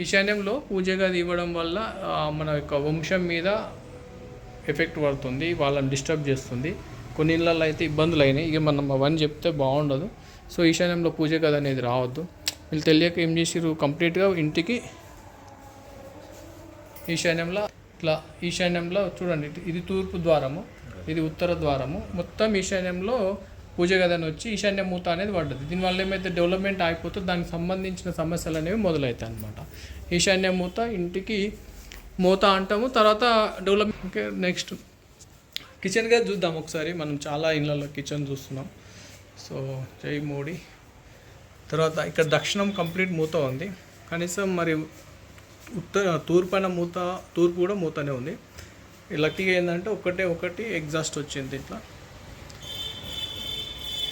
ఈశాన్యంలో పూజ గది ఇవ్వడం వల్ల మన యొక్క వంశం మీద ఎఫెక్ట్ పడుతుంది వాళ్ళని డిస్టర్బ్ చేస్తుంది. కొన్ని ఇళ్ళల్లో అయితే ఇబ్బందులు అయినాయి. ఇక మనం అవన్నీ చెప్తే బాగుండదు. సో ఈశాన్యంలో పూజ గది అనేది రావద్దు. వీళ్ళు తెలియక ఏం చేసిరు కంప్లీట్గా ఇంటికి ఈశాన్యంలో ఇట్లా ఈశాన్యంలో చూడండి ఇది తూర్పు ద్వారము ఇది ఉత్తర ద్వారము. మొత్తం ఈశాన్యంలో పూజ గదని వచ్చి ఈశాన్య మూత అనేది పడ్డది. దీనివల్ల ఏమైతే డెవలప్మెంట్ ఆగిపోతే దానికి సంబంధించిన సమస్యలు అనేవి మొదలవుతాయి అనమాట ఈశాన్య మూత ఇంటికి మూత అంటాము తర్వాత డెవలప్మెంట్ నెక్స్ట్ నెక్స్ట్ గది చూద్దాం ఒకసారి. మనం చాలా ఇళ్ళల్లో కిచెన్ చూస్తున్నాం. సో జై మోడీ. తర్వాత ఇక్కడ దక్షిణం కంప్లీట్ మూత ఉంది. కనీసం మరి ఉత్తర తూర్పున మూత తూర్పు కూడా మూతనే ఉంది. లక్కీగా ఏంటంటే ఒకటే ఒకటి ఎగ్జాస్ట్ వచ్చింది ఇట్లా.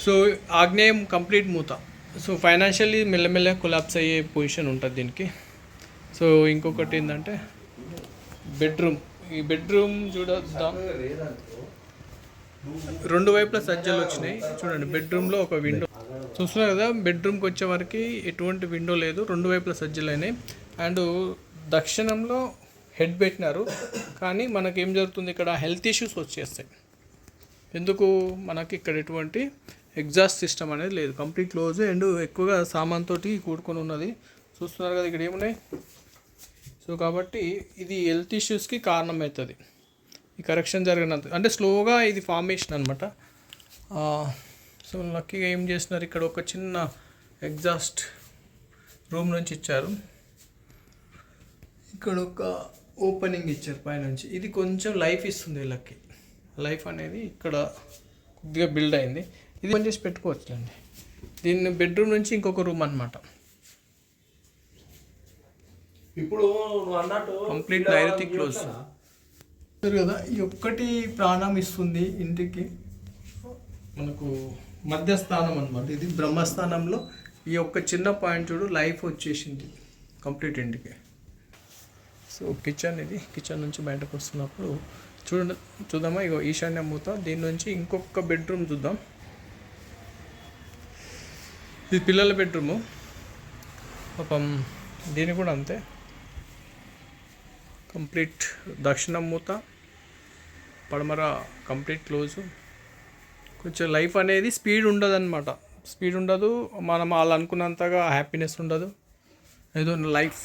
సో ఆగ్నేయం కంప్లీట్ మూత. సో ఫైనాన్షియల్లీ మెల్లమెల్ల కొలాప్స్ అయ్యే పొజిషన్ ఉంటుంది దీనికి. సో ఇంకొకటి ఏంటంటే బెడ్రూమ్. ఈ బెడ్రూమ్ చూడొద్దాం. రెండు వైపుల సజ్జలు వచ్చినాయి. చూడండి బెడ్రూమ్లో ఒక విండో. చూస్తున్నారు కదా బెడ్రూమ్కి వచ్చేవరకు ఎటువంటి విండో లేదు. రెండు వైపుల సజ్జలు అయినాయి. అండ్ దక్షిణంలో హెడ్ పెట్టినారు. కానీ మనకి ఏం జరుగుతుంది? ఇక్కడ హెల్త్ ఇష్యూస్ వచ్చేస్తాయి. ఎందుకు? మనకి ఇక్కడ ఎటువంటి ఎగ్జాస్ట్ సిస్టమ్ అనేది లేదు. కంప్లీట్ క్లోజ్ అండ్ ఎక్కువగా సామాన్ తోటి కూడుకొని ఉన్నది. చూస్తున్నారు కదా ఇక్కడ ఏమున్నాయి? సో కాబట్టి ఇది హెల్త్ ఇష్యూస్కి కారణమవుతుంది. ఈ కరెక్షన్ జరిగినంత అంటే స్లోగా ఇది ఫార్మేషన్ అనమాట సో లక్కీగా ఏం చేస్తున్నారు? ఇక్కడ ఒక చిన్న ఎగ్జాస్ట్ రూమ్ నుంచి ఇచ్చారు. ఇక్కడ ఒక ఓపెనింగ్ ఇచ్చారు పైనుంచి. ఇది కొంచెం లైఫ్ ఇస్తుంది వీళ్ళకి లైఫ్ అనేది ఇక్కడ కొద్దిగా బిల్డ్ అయింది. ఇది పని చేసి పెట్టుకోవచ్చు అండి దీన్ని బెడ్రూమ్ నుంచి ఇంకొక రూమ్ అనమాట ఇప్పుడు నువ్వు అన్నట్టు కంప్లీట్ నైరుతి క్లోజ్. కదా ఈ ఒక్కటి ప్రాణం ఇస్తుంది ఇంటికి. మనకు మధ్యస్థానం అనమాట ఇది బ్రహ్మస్థానంలో ఈ ఒక్క చిన్న పాయింట్ చూడు లైఫ్ వచ్చేసింది కంప్లీట్ ఇంటికి. సో కిచెన్ ఇది. కిచెన్ నుంచి బయటకు వస్తున్నప్పుడు చూడండి చూద్దామా? ఇగో ఈశాన్య మూత. దీని నుంచి ఇంకొక బెడ్రూమ్ చూద్దాం. ఇది పిల్లల బెడ్రూము. పాపం దీని కూడా అంతే. కంప్లీట్ దక్షిణం మూత పడమర కంప్లీట్ క్లోజు. కొంచెం లైఫ్ అనేది స్పీడ్ ఉండదు అనమాట స్పీడ్ ఉండదు మనం వాళ్ళు అనుకున్నంతగా హ్యాపీనెస్ ఉండదు. ఏదో లైఫ్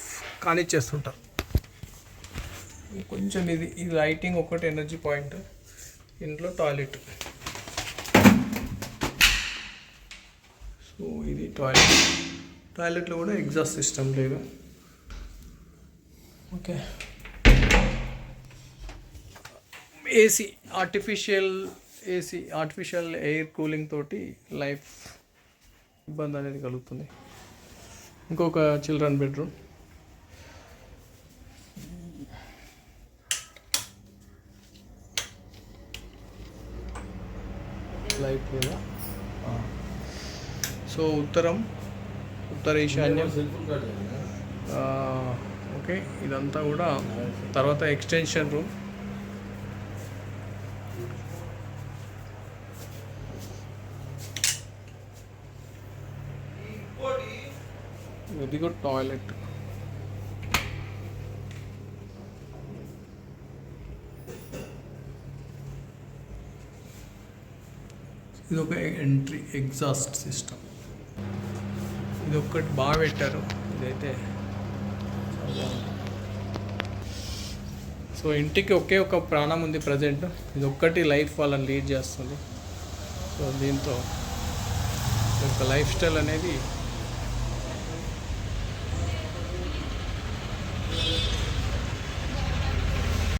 కానిచ్చేస్తుంటారు. కొంచెం ఇది ఈ లైటింగ్ ఒకటి ఎనర్జీ పాయింట్. ఇంట్లో టాయిలెట్. సో ఇది టాయిలెట్ టాయిలెట్లో కూడా ఎగ్జాస్ట్ సిస్టమ్ లేదు. Okay. AC artificial AC artificial air cooling తోటి లైఫ్ ఇబ్బంది అనేది కలుగుతుంది. ఇంకొక చిల్డ్రన్ బెడ్రూమ్ లైఫ్ లేదా? సో ఉత్తరం ఉత్తర ఈశాన్యం. ఓకే ఇదంతా కూడా తర్వాత ఎక్స్టెన్షన్ రూమ్. ఇది కూడా టాయిలెట్. ఇది ఒక ఎంట్రీ ఎగ్జాస్ట్ సిస్టమ్. ఇది ఒక్కటి బాగా పెట్టారు. ఇదైతే సో ఇంటికి ఒకే ఒక ప్రాణం ఉంది ప్రజెంట్. ఇది ఒక్కటి లైఫ్ వాళ్ళని లీడ్ చేస్తుంది. సో దీంతో ఒక లైఫ్ స్టైల్ అనేది